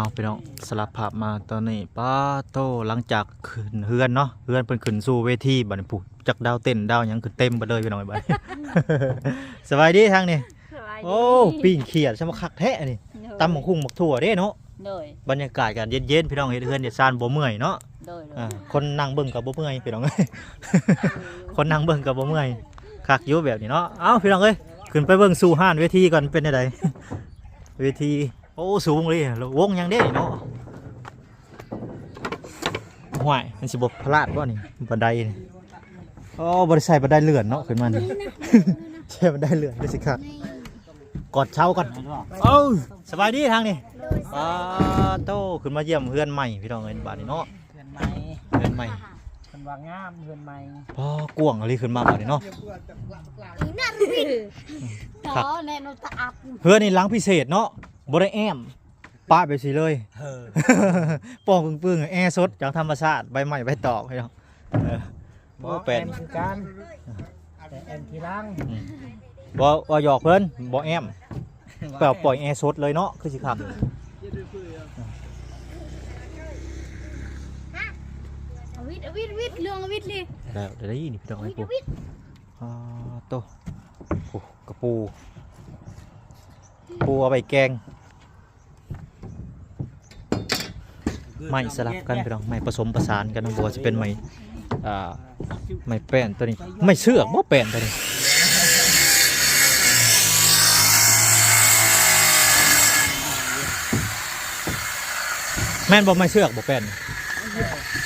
เอาไปน้องสลับภาพมาตอนนี้ป้าโตหลังจากขึ้นเฮือนเนาะเฮือนเพิ่นขึ้นสู่เวทีบัดนี้ปุ๊จักดาวเต้นดาวหยังคือเต็มไปเลยพี่น้องบัดนี้ สบายดีทางนี้โอ้ปิ้งเขียดใช่บ่คักแท้นี่ตำหมกคุ้งหมกถั่วเด้เนาะโดยบรรยากาศกันเย็นๆพี่น้องเฮ็ดเฮือนเฮ็ดซานบ่เมื่อยเนาะโดยโดยอ่าคนนั่งเบิ่งก็บ่เมื่อยพี่น้องเอ้ย คนนั่งเบิ่งก็บ่เมื่อยคักอยู่แบบนี้เนาะเอ้าพี่น้องเอ้ยขึ้นไปเบิ่งสู่ห้านเวทีก่อนเป็นจังได เวทีโอ้สูงเลยแล้ววงยังเด้เนาะห่วยมันสิบ่พลาดบ่นี่บันไดนี่โอ้บ่ได้ใส่บันไดเลื่อนเนาะขึ้นมานี่ใช่บันไดเลื่อนได้สิครับกอดเช้าก่อนเอ้าสบายดีทางนี่ป้าโตขึ้นมาเยี่ยมเพื่อนใหม่พี่น้องเอ้ยบาดนี้เนาะเพื่อนใหม่เพื่อนใหม่เพื่อนว่างามเพื่อนใหม่พ่อกวางอะไรขึ้นมาบาดนี้เนาะครับอ๋อแน่นอนตะอับเพื่อนนี่ล้างพิเศษเนาะ บ่ได้แอมป้าไปสิเลย เออปองปึ้งๆแอร์สดจากธรรมชาติใบใหม่ใบตอกให้เนาะเออโอ้เป็นคือกันแต่แอมทีหลังอืมบ่บ่หยอกเพิ่นบ่แอมแปลว่าปล่อยแอร์สดเลยเนาะคือสิครับเอาวิทย์เอาวิทย์วิทย์เรื่องเอาวิทย์เลยแล้วเดี๋ยวได้ยินพี่น้องเอาไอ้วิทย์ปู เอาวิทย์อ่าโตโอ้กระปู ปูเอาไปแกง ไม้สลับกันพี่น้องไม้ผสมประสานกันน้องบัวจะเป็นไม้อ่าไม้แป้นตัวนี้ไม่เสือกบ่แป้นตัวนี้แม่นบ่ไม่เสือกบ่แป้น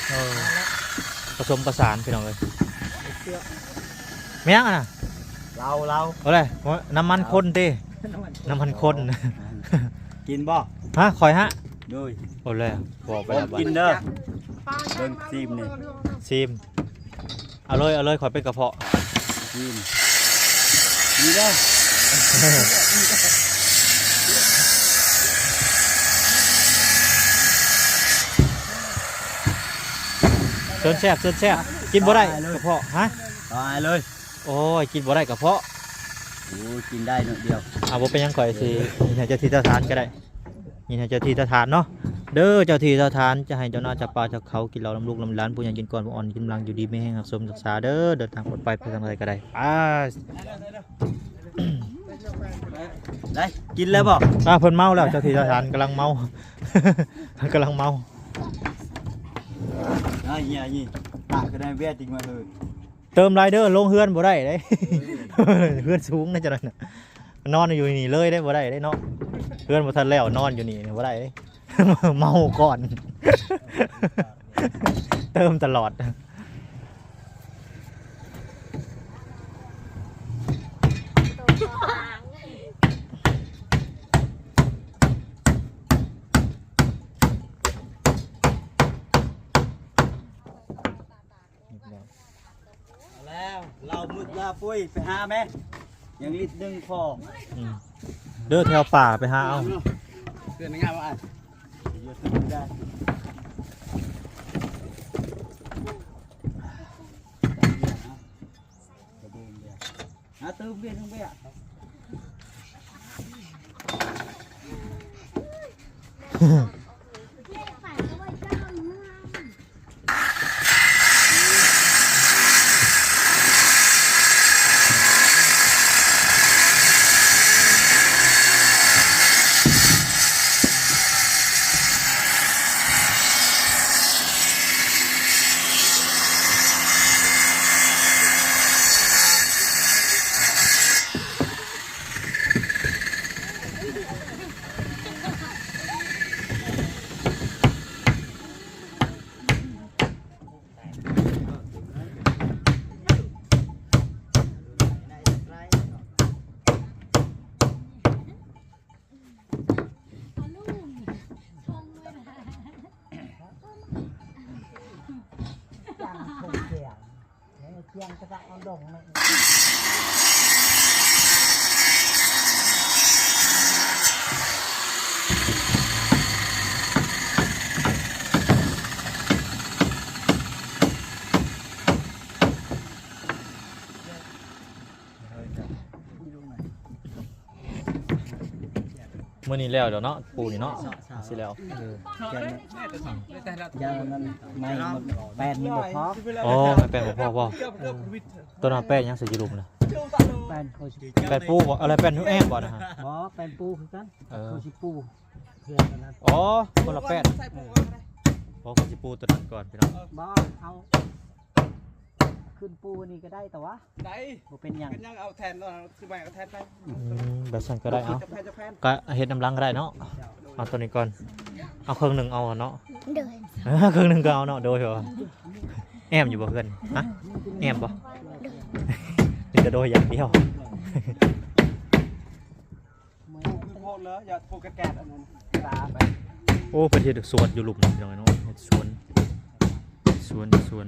เออผสมประสานพี่น้องเลยแม่งอะนะเราเราเอาเลยน้ำมันข้นเต้น้ำมันข้นกินบ่ฮะคอยฮะ โดยเอาเลยบอกไปบ่แล้วกินเด้อเบิ่งซีมนี่ซิมเอาเลยเอาเลยขอเป็นกระเพาะซีมนี่เด้อเชิญแซ่บเชิญแซ่บกินบ่ได้กระเพาะฮะตายเลยโอ้ยกินบ่ได้กระเพาะโอ้ยกินได้หน่อยเดียวเอาบ่เป็นหยังข่อยสิยินให้เจ้าที่เจ้าทานก็ได้ยิ นให้เจ้าที่เจ้าทานเนาะเด้อเจ้าที่เจ้าทานจะให้เจ้าหน้าเจ้าป่าเจ้าเขากินเหล้าน้ำลูกน้ำหลานผู้ยังกินก่อนผู้อ่อนกินกำลังอยู่ดีไม่แห้งหักสมรักษาเด้อเดินทางปลอดภัยไปทางใดก็ได้อ่าได้กินแล้วบ่อ่าเพิ่นเมาแล้วเจ้าที่เจ้าทานกำลังเมากำลังเมาอ่าเฮียนี่ตะก็ได้เวียจริงมาเลยเติมไรเดอร์ลงเฮือนบ่ได้เด้เฮือนสูงนะจังนั้น นอนอยู่นี่เลยได้บ่ได้ได้เนาะเฮือนบ่ทันแล้วนอนอยู่นี่บ่ได้เด้ เมาก่อน เติมตลอดเอาแล้ว เรามึกลาปุ้ยไปหาแม่ ยังลิตรหนึงพออืมเด้อแถวป่าไปหาเอาเพื่อนงานว่าอะเดี๋ยวซื้อได้หาตื้มเบี้ยทั้งเบี้ยจั มื้อนี้แล้วเดี๋ยวเนาะปูนี่เนาะสิแล้วเออยังมันไม่มันแปลนมันบอกพออ๋อแป้นบ่พอบ่ตัวนั้นแป้นยังใส่อยู่ลุมนะแปลนเขาชิแป้นปูบ่อะไรแป้นนูแอ้งบ่นะฮะบอแปลนปูคือกันเออเขาชิปูเพื่อนกันนั้นอ๋อคนละแป้นอ๋อคนสิปูตัวนั้นก่อนพี่น้องบอเอา ขึ้นปูนี่ก็ได้แต่ว่าได้บ่เป็นหยังกันยังเอาแทนเราคือไปเอาแทนไปอืมแบบสั่นก็ได้เอาจะแพนจะแพนก็เฮ็ดน้ำลังก็ได้เนาะเอาตัวนี้ก่อนเอาเครื่องหนึงเอาอะเนาะเดินเออเครื่องหนึงก็เอาเนาะโดยเหรอแอมอยู่บ่เพื่อนฮะแอมบ่นี่จะโดยอย่างเดียวคือโพดเลยอย่าโพดกระแกดอันนั้นตาไปโอ้ประเทศสวนอยู่หลุมพี่น้องเนาะเฮ็ดสวนสวนสวน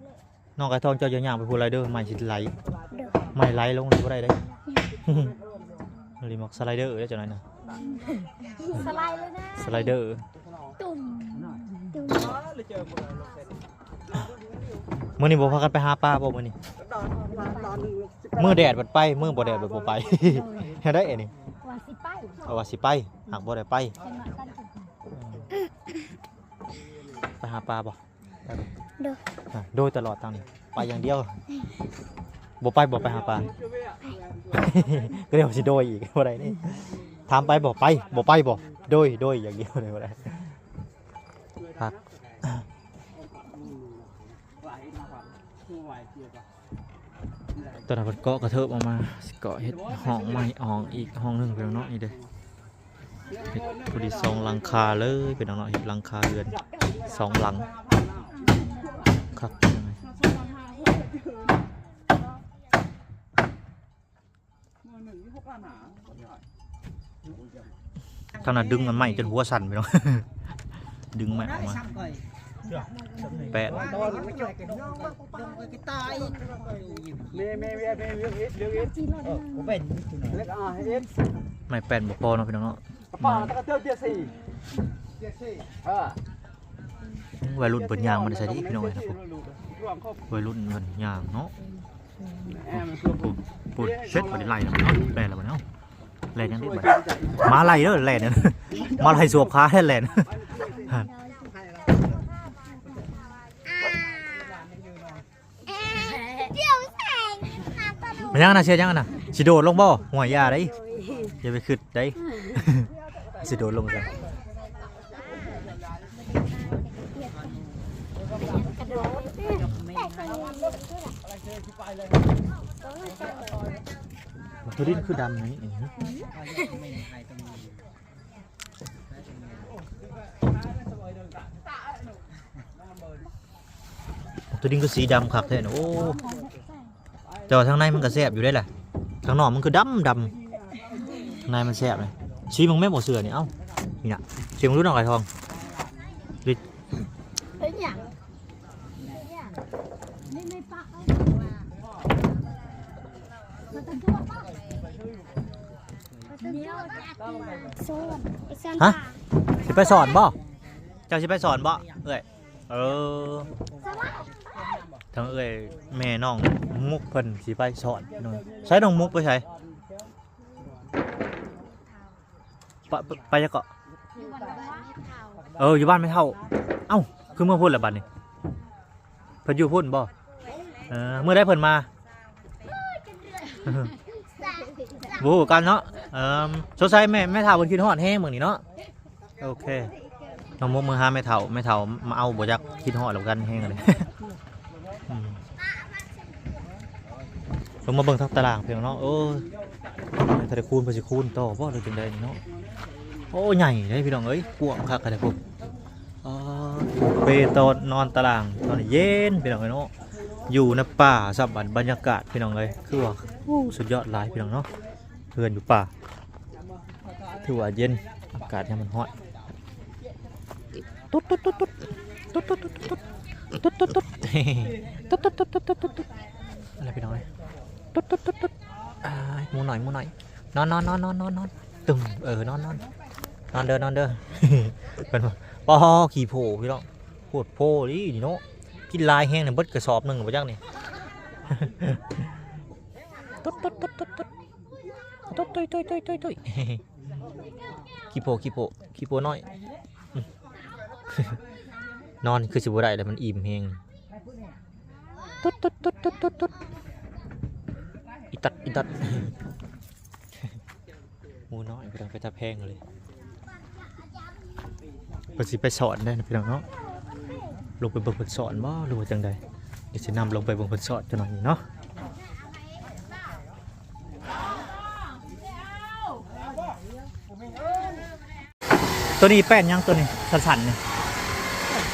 นอันนี้ด้วยได้ตื่นเจอเจอหลวงอีเนี้ยได้เจอมาหลวงแค่ดอดนะก็เลยรวมรวมก็ได้กี่เยอะสูงเนาะสูงอยู่เพื่อนนี่สูงสูงสูงอะไรเจ้าน้องไก่ทองเจ้าอย่าย่างไปพูดอะไรเด้อไม่สิไหลไม่ไหลลงเลยบ่ได้เด้รีมักสไลเดอร์ได้จังไหนนะสไลด์เลยนะสไลเดอร์ตุ่มตุ่มเลยเจอมึงลงเสร็จมื้อนี้บ่พากันไปหาปลาบ่มื้อนี้ดอนดอนหนึ่งมื้อแดดบัดไปมื้อบ่แดดบัดบ่ไปเฮ็ดได้อันนี้ว่าสิไปเอาว่าสิไปหากบ่ได้ไปจังหวะตั้งจุดไปหาปลาบ่ ไปบ่เด้ออะโดยตลอดทางนี้ไปอย่างเดียวบ่ไปบ่ไปหาปลา ก็เดี๋ยวสิโดยอีกบ่ได้นี่ถามไปบ่ไปบ่ไปบ่โดยโดยอย่างเดียวเลยบ่ได้พักไหวมาครับไหวเกียร์ป่ะตอนนั้นเพิ่นเกาะกระเทิบออกมาสิเกาะเฮ็ดห้องใหม่ห้องอีกห้องหนึงเพิ่นเนาะนี่เด้เฮ็ดพอดีสองหลังคาเลยเป็นน้องๆเฮ็ดหลังคาเรือนสองหลัง ครับยังไงหนึ่งที่พวกอาหารทางนั้นดึงมันใหม่จนหัวสั่นไปเนาะดึงใหม่ออกมาซ้ำก่อยแปดตอนไม่จ่อยกันน้องว่าต้องไปตายเมย์เมย์เมย์เมย์เลี้ยงเอ็ดเลี้ยงเอ็ดเออผมเป็นเล็กอะเอ็ดไม่แปดบ่พอเนาะพี่น้องเนาะ วเจี๊ยสี่เจี๊ยสี่เออวัยรุ่นเปิดยางมันได้ใส่ดิพี่น้องเอ้ยนะผมรวมครบวัยรุ่นเปิดยางเนาะแอมรวมปูปูเช็ดบ่ได้ไล่แล้วเนาะแล่แล้วบ่เนาะแล่ยังได้บ่มาไล่เด้อแล่เนี่ยมาไล่สวบขาให้แล่นเดี๋ยวแสงหาตะลุมันยังน่ะเชียร์ยังน่ะสิโดดลงบ่หัวยาได้อย่าไปขึ้นได้สิโดดลงกัน กระโดดแต่คนนี้ ตัวดิ้นคือดำนี่อื้อหือตัวดิ้นก็สีดำคักแท้นโอ้แต่ว่าทางในมันก็แซ่บอยู่ได้แหละทางนอกมันคือดำดำทางในมันแซ่บเลยชี้มึงแม่บ่เสือนี่เอ้านี่นะชี้มึงรู้หน้องไก่ทอง เฮ้ยอย่างไม่ไม่ปะมันจะทั่วปะเดี๋ยวโซนไอ้ซัน ฮะสิไปสอนบ่เจ้าสิไปสอนบ่เอ้ยเออทางเอ้ยแม่น้องมุกเพิ่นสิไปสอนน้องใช้น้องมุกไปใช้ไปไปจะเกาะเอออยู่บ้านไม่เท่า เอ้าคือเมื่อพูดแล้วบัดนี้เพิ่นอยู่พุ่นบ่เออเมื่อได้เพิ่นมา บูกันเนาะเอ่อสดใสแม่แม่เฒ่าเพิ่นคิดฮอดแฮงมื้อนี้เนาะโอเคน้องมุกมือหาแม่เฒ่าแม่เฒ่ามาเอาบ่จักคิดฮอดแล้วกันแฮงเลยอืมลงมาเบิ่งทางตารางเพียงเนาะโอ้ยถ้าได้คูณเพิ่นสิคูณต่อบ่หรือจังไดเนาะโอ้ใหญ่เด้พี่น้องเอ้ยกว้างคักกะเด้พวกเปตอนนอนตารางตอนเย็นพี่น้องเอ้ยเนาะอยู่ในป่าสับบรรยากาศพี่น้องเอ้ยคือว่า สุดยอดหลายพี่น้องเนาะเพื่อนอยู่ป่าถือว่าเย็นอากาศเนี่ยมันร้อนตุ๊ดตุ๊ดตุ๊ดตุ๊ดตุ๊ดตุ๊ดตุ๊ดตุ๊ดตุ๊ดตุ๊ดตุ๊ดตุ๊ดตุ๊ดตุ๊ดตุ๊ดตุ๊ดอะไรไปหน่อยตุ๊ดตุ๊ดตุ๊ดตุ๊ดมูหน่อยมูหน่อยนอนนอนนอนนอนนอนนอนตึมเออนอนนอนนอนเด้อนอนเด้อเป็นว่าปอขี่โผพี่น้องโคตรโผดินี่เนาะกินลายแห้งเนี่ยเบิดกระสอบหนึ่งบ่าจังนี่ ตุ๊ดตุ๊ดตุ๊ดตุ๊ดตุ๊ดตุ๊ดตุ๊ยตุ๊ยตุ๊ยตุ๊ยตุ๊ยขี้โพขี้โพขี้โพน้อย นอนคือสิบ่ได้เลยมันอิ่มแฮงตุ๊ดตุ๊ดตุ๊ดตุ๊ดตุ๊ดตุ๊ดอีตัดอีตัดมูน้อยไปทางไปตาแพงเลยเพิ่นสิไปสอนได้นะพี่น้องเนาะลงไปเบิ่งเพิ่นสอนบ่หรือว่าจังใดเดี๋ยวสินำลงไปเบิ่งเพิ่นสอนจังหน่อยเนาะ ตัวนี้แป้นยังตัวนี้สันๆเนี่ย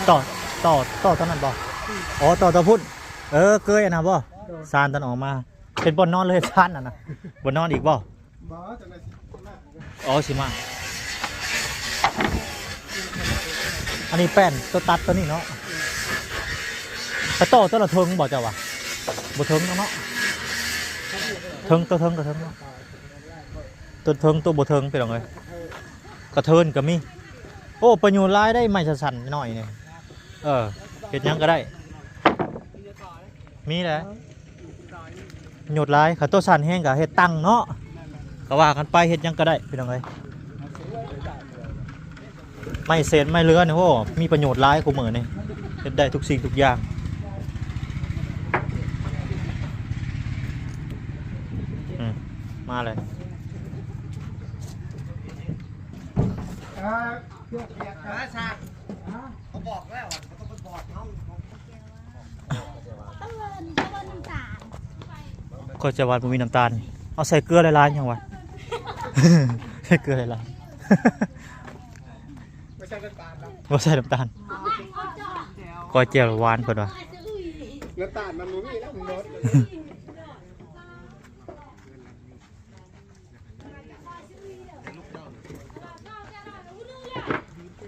ต่อต่อต่อตอนนั้นบ่อ๋อต่อตัวพุ่นเออเกยอะนะบ่ซานตอนออกมา เป็นบนนอนเลยซานน่ะนะบนนอนอีกบ่อ๋อสิมาอันนี้แป้นตัวตัดตัวนี้เนาะแต่ต่อตัวละเทิงบ่เจ้าวะบ่เทิงเนาะเทิงตัวเทิงกับเทิงเนาะตัวเทิงตัวบ่เทิงเป็นยังไงกระเทินก็มี โอ้ประโยชน์รายได้ไม่สั่นๆหน่อยเนี่ยเออเห็ดยังก็ได้ มีแหละประโยชน์รายขาตัวสันแห้งกับเห็ดตังเนาะก็ว่ากันไปเห็ดยังก็ได้เป็นยังไงไม่เศษไม่เลือเนี่ยโอ้มีประโยชน์ร้ายกูเหมือนนี่เห็ดได้ทุกสิ่งทุกอย่างมาเลย อ่า เพื่อเรียกหาชาเขาบอกแล้วว่าเขาต้องไปบอกเฮาต้องเงินต้องเงินน้ำตาลก็จะหวานบ่มีน้ำตาล เอาใส่เกลือหลายๆยังวะใส่เกลือหลายไม่ใช่น้ำตาลนะๆบ่ใส่น้ำตาลก้อยเจียวหวานเพิ่นว่าน้ำตาลมันบ่มีแล้วมันลด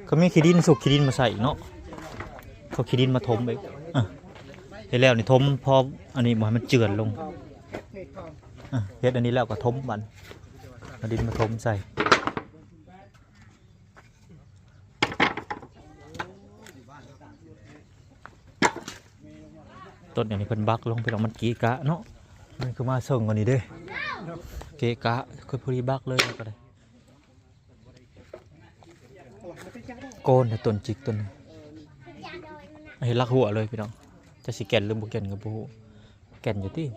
เขามีขี้ดินสุกขี้ดินมาใส่เนาะเขาขี้ดินมาถมไปอะเฮ็ดแล้วนี่ถมพออันนี้บ่ให้มันเจือนลงเฮ็ดของอะเฮ็ดอันนี้แล้วก็ถมมันเอาดินมาถมใส่ต้นอย่างนี้เพิ่นบักลงไปแล้วมันกีกะเนาะมันคือมาส่งกว่านี้เด้เกะกะคือพอดีบักเลยก็ได้ กนแต่ต้นจิกต้นนี้เห็นลักหัวเลยพี่น้องจะสิแก่นหรือบ่แก่นก็บ่ฮู้แก่นอยู่ที่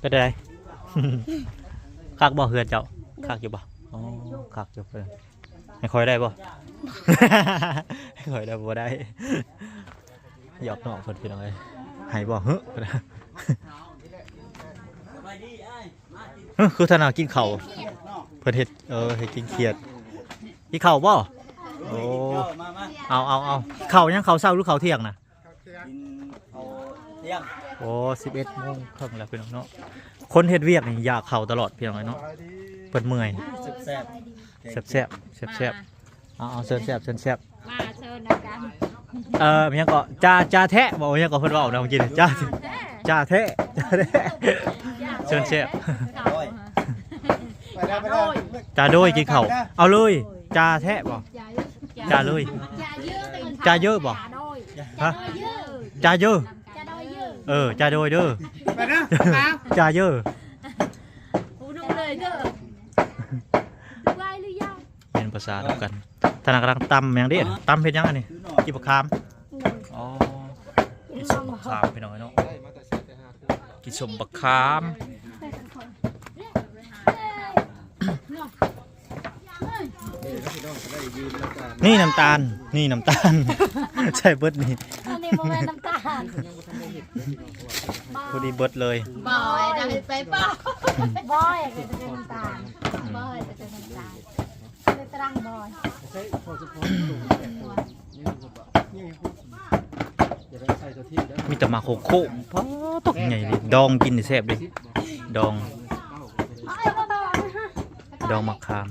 เป็นไงคักบ่เฮือนเจ้าคักอยู่บ่อ๋อคักอยู่เพิ่นให้คอยได้บ่ให้คอยได้บ่ได้หยอกน้องเพิ่นพี่น้องเอ้ยให้บ่ฮ้อเฮ้อ คือธนากินข้าวเพิ่นเฮ็ดเออให้กินเขียดกินข้าวบ่โอ้มามาเอาเอาเอาข้าวยังข้าวเช้าหรือข้าวเที่ยงน่ะกินเอาเที่ยงโอ้สิบเอ็ดโมงครึ่งแล้วพี่น้องเนาะคนเฮ็ดเวียกนี่อยากเข่าตลอดพี่น้องเนาะเปิดเมื่อยแซ่บแซ่บแซ่บแซ่บแซ่บเอาเอาเซินแซ่บเซินแซ่บมาเชิญนะกันเอ่อมีหยังก็จ่าจ่าแทะบอกว่าหยังก็เพิ่นเว้านะเมื่อกี้นี่จ่า จ่าเทะจ่าเทะเชิญเชฟจ่าด้วยกินเข่าเอาเลยจ่าเทะบอกจ่าเลยจ่าเยอะบ่ฮะจ่าเยอะเออจ่าด้วยเด้อไปนะจ่าเยอะเป็นภาษาเดียวกันธนากรังตำอย่างเด็ดตำเพชรยังอันนี้กีบขามอ๋อขามพี่น้อยเนาะ กินสมบักขามนี่น้ำตาล นี่น้ำตาล ใช่เบิดนี่อันนี้โมเมนต์น้ำตาลพอดีเบิดเลยบอยจะไปเปล่าบอยจะเป็นน้ำตาลบอยจะเป็นน้ำตาลเลยตรังบอยใช้พอสปอร์ตลงแต่ตัวนี่ก็แบบนี่พูดอย่าได้ใส่ตัวที่ได้มีแต่มาโคโค่ พอตกใหญ่เลยดองกินนี่แซ่บเลยดองเอาไอ้บ่บอกนะฮะดองมะขาม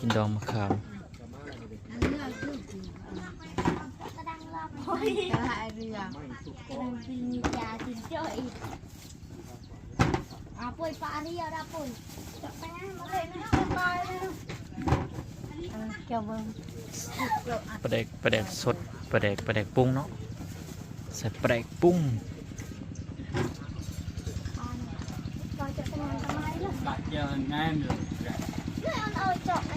กินดองมะขามกระดังรอบโอ้ยกระหายเรือกระดังกินยากินเจ้าอีกอ่าป่วยปลาที่ยาดาปุ่นจับไปนะมาเลยนะไปเลยนะเออเกี่ยวเบิ้งปลาแดกปลาแดกสดปลาแดกปลาแดกปรุงเนาะ ใส่ปลาแดกปรุงก่อนจะทำงานทำไมล่ะบัดเจองานเลยเรื่องเอาเจาะไอ้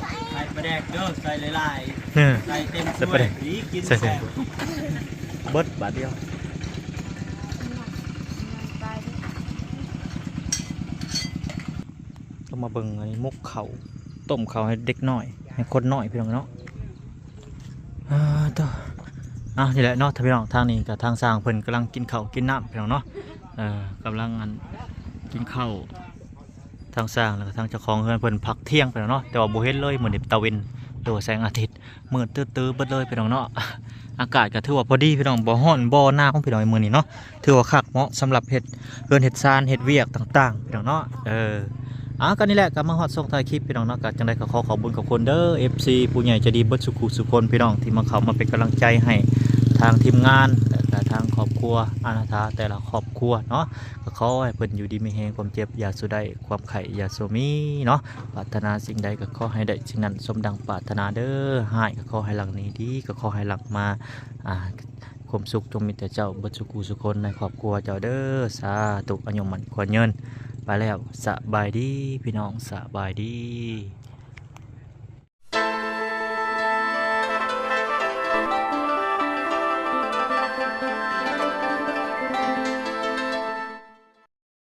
ใส่ใส่ปลาแดกเด้อใส่หลายเออๆใส่เต็มใส่ถ้ปลาแดวยกผีกินใส่เต็แซ่มบเบิดบาทเดียวไปดิเรามาเบิ่งอันนี้มุกเขาต้มเขาให้เด็กน้อย ให้คนน้อยพี่น้องเนาะอ่าต่อ อะนี่แหละเนาะท่านพี่น้องทางนี้กับทางสร้างเพิ่นกำลังกินข้าวกินน้ำพี่น้องเนาะเออกำลังกินข้าวทางสร้างแล้วก็ทางเจ้าของเฮือนเพิ่นพักเที่ยงพี่น้องเนาะแต่ว่าบเห็นเลยเหมือนตะเวนหรือว่าแสงอาทิตย์มืดตื้อๆเบิดเลยพี่น้องเนาะอากาศก็ถือว่าพอดีพี่น้องบ่ร้อนบ่หน้าวพี่น้องมือนี้เนาะถือว่าคักเหมาะสำหรับเฮ็ดเฮือนเฮ็ดซานเฮ็ดเวียกต่างๆพี่น้องเนาะเอออะก็นี่แหละก็มาฮอดส่งท้ายคลิปพี่น้องเนาะก็จังได๋ก็ขอขอบคุณขอบคุณเด้อ FC ผู้ใหญ่ใจะดีเบิดสุขุสุคนพี่น้องที่มาเข้ามาเป็นกำลังใจให้ ทางทีมงานและทางครอบครัวอานาถาแต่ละครอบครัวเนาะก็ขอให้เพิ่นอยู่ดีมีแฮงความเจ็บอย่าสุได้ความไข้อย่าสมีเนาะปรารถนาสิ่งใดก็ขอให้ได้สิ่งนั้นสมดังปรารถนาเด้อหายก็ขอให้หลังนี้ดีก็ขอให้หลังมาอ่าความสุขจงมีแต่เจ้าเบิดสุขุสุคนในครอบครัวเจ้าเด้อสาธุอายุมันควรเยินไปแล้วสบายดีพี่น้องสบายดี